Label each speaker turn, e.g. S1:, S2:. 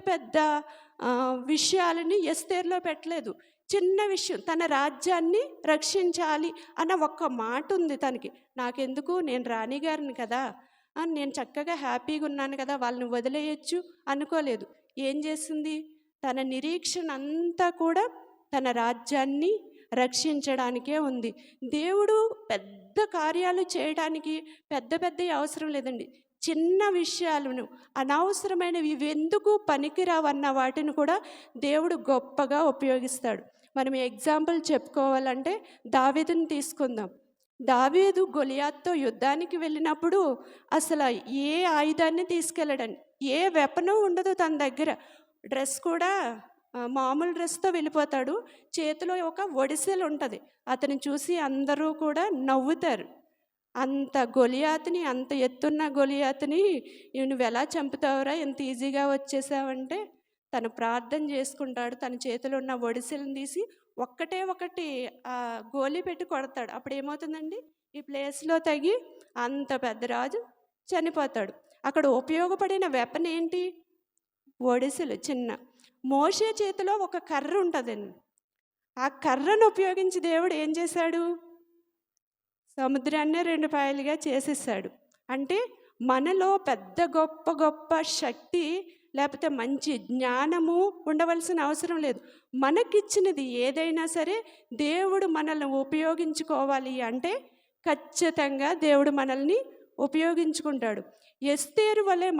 S1: పెద్ద విషయాలని ఎస్తేర్లో పెట్టలేదు. చిన్న విషయం తన రాజ్యాన్ని రక్షించాలి అన్న ఒక్క మాట ఉంది తనకి. నాకెందుకు? నేను రాణిగారిని కదా. అని నేను చక్కగా హ్యాపీగా ఉన్నాను కదా. వాళ్ళని వదిలేయచ్చు అనుకోలేదు. ఏం చేసింది? తన నిరీక్షణ అంతా కూడా తన రాజ్యాన్ని రక్షించడానికే ఉంది. దేవుడు పెద్ద కార్యాలు చేయడానికి పెద్ద పెద్ద అవసరం లేదండి. చిన్న విషయాలను అనవసరమైనవి ఇవి ఎందుకు పనికిరావన్న వాటిని కూడా దేవుడు గొప్పగా ఉపయోగిస్తాడు. మనం ఎగ్జాంపుల్ చెప్పుకోవాలంటే దావీదుని తీసుకుందాం. దావేదు గొలియాత్తో యుద్ధానికి వెళ్ళినప్పుడు అసలు ఏ ఆయుధాన్ని తీసుకెళ్ళడండి ఏ వెపనం ఉండదు తన దగ్గర. డ్రెస్ కూడా మామూలు డ్రెస్తో వెళ్ళిపోతాడు. చేతిలో ఒక ఒడిసెలు ఉంటుంది. అతని చూసి అందరూ కూడా నవ్వుతారు. అంత గొలియాతిని అంత ఎత్తున్న గొలియాతిని నువ్వు ఎలా చంపుతావురా? ఇంత ఈజీగా వచ్చేసావంటే? తను ప్రార్థన చేసుకుంటాడు. తన చేతిలో ఉన్న ఒడిసెలను తీసి ఒక్కటే ఒకటి ఆ గోలి పెట్టి కొడతాడు. అప్పుడు ఏమవుతుందండి? ఈ ప్లేస్లో తగి అంత పెద్ద రాజు చనిపోతాడు. అక్కడ ఉపయోగపడిన వెపన్ ఏంటి? ఒడిసెలు చిన్న మోషే చేతిలో ఒక కర్ర ఉంటుందండి. ఆ కర్రను ఉపయోగించి దేవుడు ఏం చేశాడు? సముద్రాన్ని రెండు పాయలుగా చేసేసాడు. అంటే మనలో పెద్ద గొప్ప గొప్ప శక్తి లేకపోతే మంచి జ్ఞానము ఉండవలసిన అవసరం లేదు. మనకిచ్చినది ఏదైనా సరే దేవుడు మనల్ని ఉపయోగించుకోవాలి అంటే ఖచ్చితంగా దేవుడు మనల్ని ఉపయోగించుకుంటాడు. ఎస్తేరు వలె మన